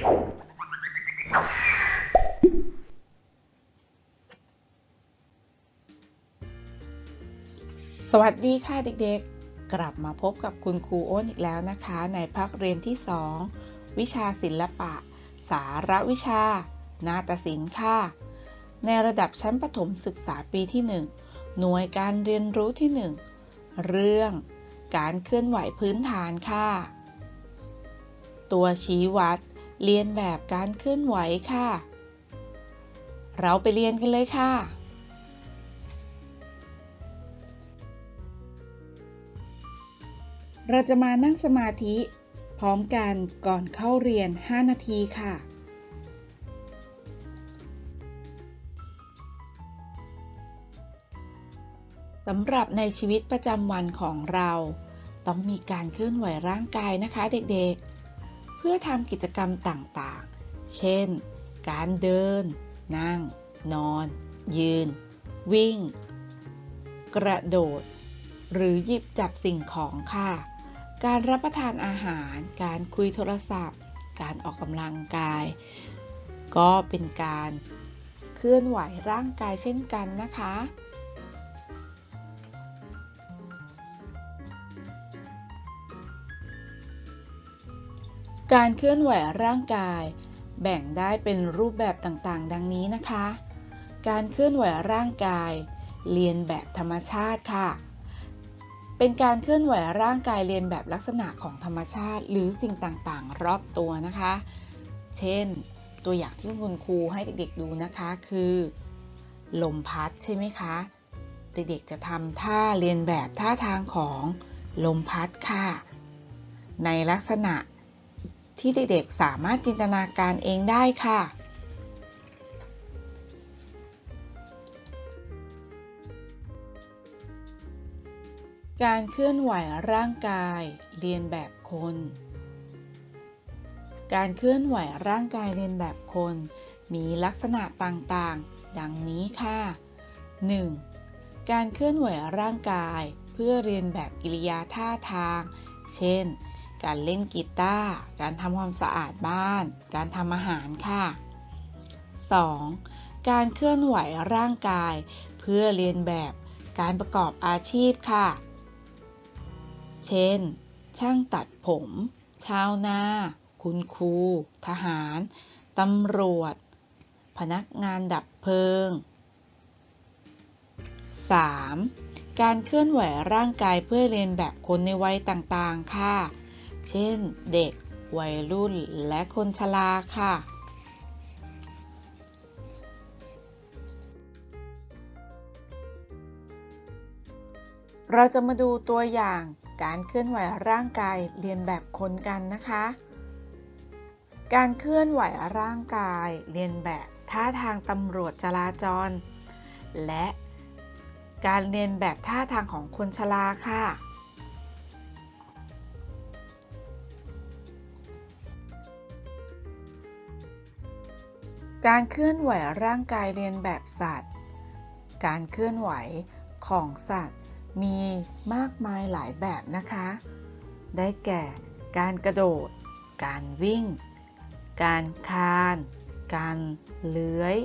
สวัสดีค่ะเด็กๆ กลับมาพบกับคุณครูอ้นอีกแล้วนะคะ ในภาคเรียนที่ 2 วิชาศิลปะ สารวิชา นาฏศิลป์ค่ะ ในระดับชั้นประถมศึกษาปีที่ 1 หน่วยการเรียนรู้ที่ 1 เรื่องการเคลื่อนไหวพื้นฐานค่ะ ตัวชี้วัด เรียนแบบการเคลื่อนไหวค่ะ เราไปเรียนกันเลยค่ะ เราจะมานั่งสมาธิ พร้อมกันก่อนเข้าเรียน 5 นาทีค่ะสำหรับในชีวิตประจำวันของเรา ต้องมีการเคลื่อนไหวร่างกายนะคะเด็กๆ เพื่อทำกิจกรรมต่างๆ เช่น การเดิน นั่ง นอน ยืน วิ่ง กระโดด หรือหยิบจับสิ่งของค่ะ การรับประทานอาหาร การคุยโทรศัพท์ การออกกำลังกาย ก็เป็นการเคลื่อนไหวร่างกายเช่นกันนะคะ การเคลื่อนไหวร่างกาย แบ่งได้เป็นรูปแบบต่างๆ ดังนี้นะคะ การเคลื่อนไหวร่างกาย เรียนแบบธรรมชาติค่ะ เป็นการเคลื่อนไหวร่างกายเรียนแบบลักษณะของธรรมชาติ หรือสิ่งต่างๆ รอบตัวนะคะ เช่น ตัวอย่างที่คุณครูให้เด็กๆดูนะคะคือ ลมพัดใช่ไหมคะ เด็กๆจะทำท่าเรียนแบบท่าทางของลมพัดค่ะ ในลักษณะ ที่เด็กๆสามารถจินตนาการเองได้ค่ะ การเคลื่อนไหวร่างกายเรียนแบบคน การเคลื่อนไหวร่างกายเรียนแบบคน มีลักษณะต่างๆ ดังนี้ค่ะ 1. การเคลื่อนไหวร่างกายเพื่อเรียนแบบกิริยาท่าทาง เช่น การเล่นกีตาร์การทำความสะอาดบ้าน การทำอาหารค่ะ 2. การเคลื่อนไหวร่างกายเพื่อเรียนแบบการประกอบอาชีพค่ะ เช่น ช่างตัดผม ชาวนา คุณครู ทหาร ตำรวจ พนักงานดับเพลิง 3. การเคลื่อนไหวร่างกายเพื่อเรียนแบบคนในวัยต่างๆ ค่ะ เช่น เด็ก วัยรุ่น และคนชราค่ะ เราจะมาดูตัวอย่างการเคลื่อนไหวร่างกายเรียนแบบคนกันนะคะ การเคลื่อนไหวร่างกายเรียนแบบท่าทางตำรวจจราจร และการเรียนแบบท่าทางของคนชราค่ะ การเคลื่อนไหวร่างกายเรียนแบบสัตว์ การเคลื่อนไหวของสัตว์มีมากมายหลายแบบนะคะ ได้แก่ การกระโดด การวิ่ง การคาน การเลื้อย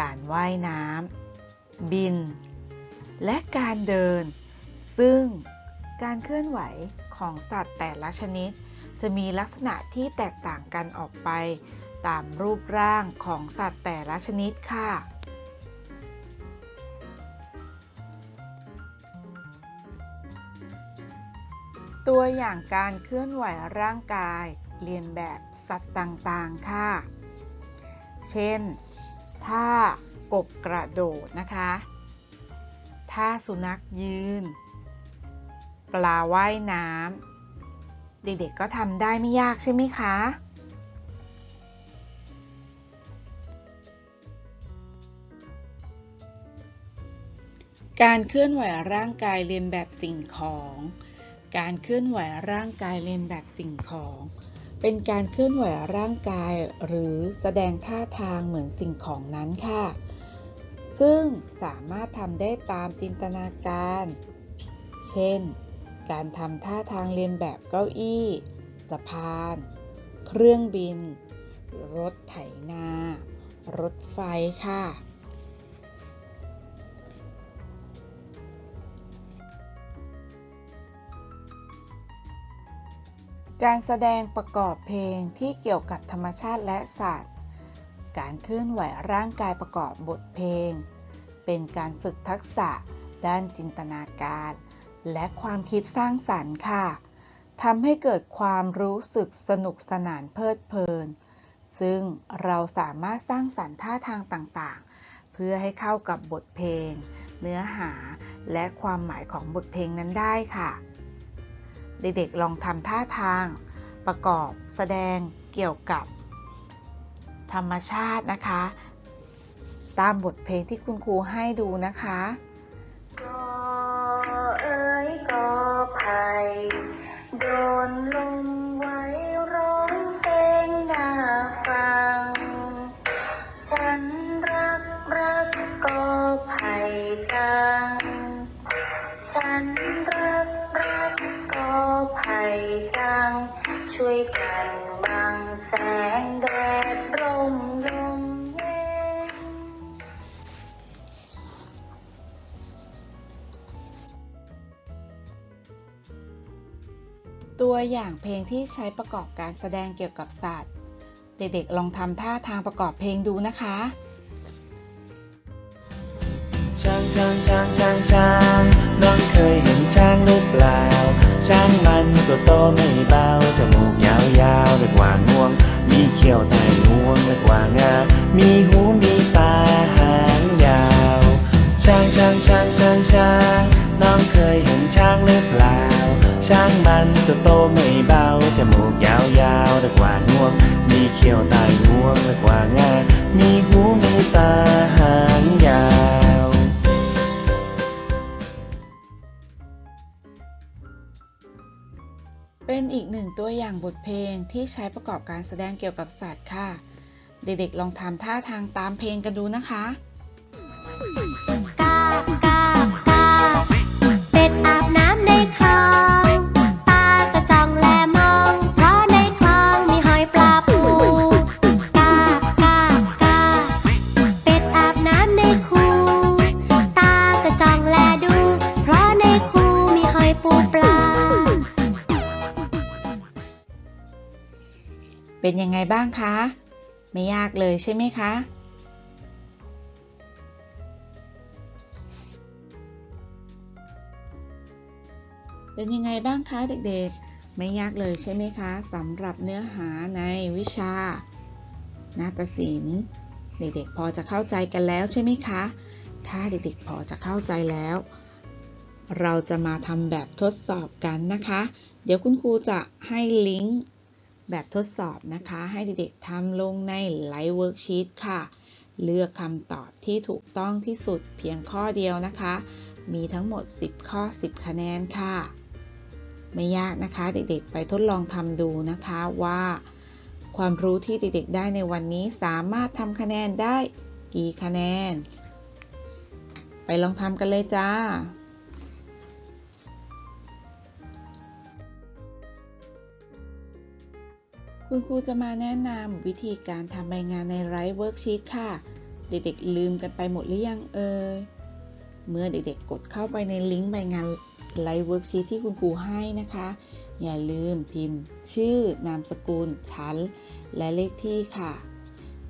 การว่ายน้ำ บิน และการเดิน ซึ่งการเคลื่อนไหวของสัตว์แต่ละชนิด จะมีลักษณะที่แตกต่างกันออกไป ตามรูปร่างของสัตว์แต่ละชนิดค่ะตัวอย่างการเคลื่อนไหวร่างกายเรียนแบบสัตว์ต่างๆ ค่ะ เช่น ท่ากบกระโดดนะคะ ท่าสุนัขยืน ปลาว่ายน้ำ เด็กๆ ก็ทำได้ไม่ยากใช่ไหมคะ การเคลื่อนไหวร่างกายเรียนแบบสิ่งของ การเคลื่อนไหวร่างกายเรียนแบบสิ่งของ เป็นการเคลื่อนไหวร่างกายหรือแสดงท่าทางเหมือนสิ่งของนั้นค่ะ ซึ่งสามารถทำได้ตามจินตนาการ เช่น การทำท่าทางเรียนแบบเก้าอี้ สะพาน เครื่องบิน รถไถนา รถไฟค่ะ การแสดงประกอบเพลงที่เกี่ยวกับธรรมชาติและสัตว์ การเคลื่อนไหวร่างกายประกอบบทเพลง เป็นการฝึกทักษะด้านจินตนาการ และความคิดสร้างสรรค์ค่ะทำให้เกิดความรู้สึกสนุกสนานเพลิดเพลิน ซึ่งเราสามารถสร้างสรรค์ท่าทางต่างๆ เพื่อให้เข้ากับบทเพลง เนื้อหาและความหมายของบทเพลงนั้นได้ค่ะ เด็กๆลองทำท่าทาง ประกอบแสดงเกี่ยวกับ ธรรมชาตินะคะ ตามบทเพลงที่คุณครูให้ดูนะคะก็เอ้ยก็ไผ่โดนลมไว้ร้องเพลงน่าฟัง ฉันรักรักก็ไผ่จัง ฉันรัก กก็ไผ่จังช่วยกันบังแสงแดดร่มลมเย็น ตัวอย่างเพลงที่ใช้ประกอบการแสดงเกี่ยวกับสัตว์ เด็กๆ ลองทำท่าทางประกอบเพลงดูนะคะช้างช้างช้างช้างช้างน้องเคยเห็นช้างหรือเปล่า ช้างมันตัวโตไม่เบาจมูกยาวยาวเรียกว่างวง มีเขี้ยวแต่งวงเรียกว่างา มีหูมีตาหางยาว ช้างช้างช้างช้างช้างน้องเคยเห็นช้างหรือเปล่า ช้างมันตัวโตไม่เบาจมูกยาวยาวเรียกว่างวง มีเขี้ยวใต้งวงเรียกว่างา มีหูมี ตัวอย่างบทเพลงที่ใช้ประกอบการแสดงเกี่ยวกับสัตว์ค่ะ เด็กๆ ลองทำท่าทางตามเพลงกันดูนะคะ เป็นยังไงบ้างคะ ไม่ยากเลยใช่ไหมคะ เป็นยังไงบ้างคะเด็กๆ ไม่ยากเลยใช่ไหมคะสำหรับเนื้อหาในวิชา นาฏศิลป์เด็กๆพอจะเข้าใจกันแล้วใช่ไหมคะ ถ้าเด็กๆพอจะเข้าใจแล้ว เราจะมาทำแบบทดสอบกันนะคะ เดี๋ยวคุณครูจะให้ลิงก์ แบบทดสอบนะคะ ให้เด็กๆทำลงในไลฟ์เวิร์กชีตค่ะ เลือกคำตอบที่ถูกต้องที่สุดเพียงข้อเดียวนะคะ มีทั้งหมด 10 ข้อ 10 คะแนนค่ะ ไม่ยากนะคะ เด็กๆ ไปทดลองทำดูนะคะว่า ความรู้ที่เด็กๆ ได้ในวันนี้สามารถทำคะแนนได้กี่คะแนน ไปลองทำกันเลยจ้า คุณครูจะมาแนะนำวิธีการทำใบงานในไร้เวิร์กชีตค่ะ เด็กๆลืมกันไปหมดหรือยังเอ่ยเมื่อเด็กๆกดเข้าไปในลิงก์ใบงานไลฟ์เวิร์กชีตที่คุณครูให้นะคะ อย่าลืมพิมพ์ ชื่อนามสกุลชั้น และเลขที่ค่ะ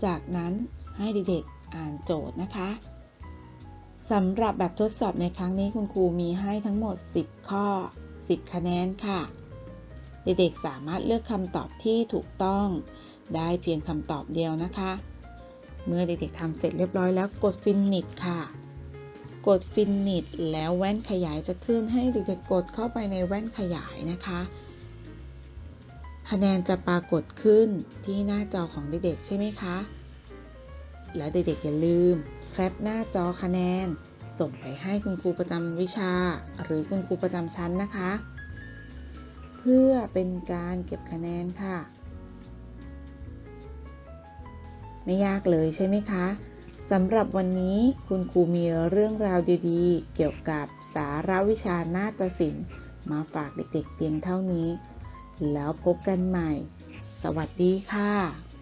จากนั้นให้เด็กๆอ่านโจทย์นะคะสำหรับแบบทดสอบในครั้งนี้คุณครูมีให้ทั้งหมด 10 ข้อ 10 คะแนนค่ะ เด็กๆสามารถเลือกคำตอบที่ถูกต้อง ได้เพียงคำตอบเดียวนะคะ เมื่อเด็กๆทำเสร็จเรียบร้อยแล้วกดฟินิชค่ะ กดฟินิชแล้วแว่นขยายจะขึ้นให้เด็กๆกดเข้าไปในแว่นขยายนะคะ คะแนนจะปรากฏขึ้นที่หน้าจอของเด็กๆใช่ไหมคะ แล้วเด็กๆอย่าลืมแคปหน้าจอคะแนนส่งไปให้คุณครูประจำวิชา หรือคุณครูประจำชั้นนะคะ พื่อเป็นการเก็บคะแนนค่ะ ไม่ยากเลยใช่ไหมคะสำหรับวันนี้คุณครูมีเรื่องราวดีๆ เกี่ยวกับสาระวิชานาฏศิลป์มาฝากเด็กๆเพียงเท่านี้ แล้วพบกันใหม่ สวัสดีค่ะ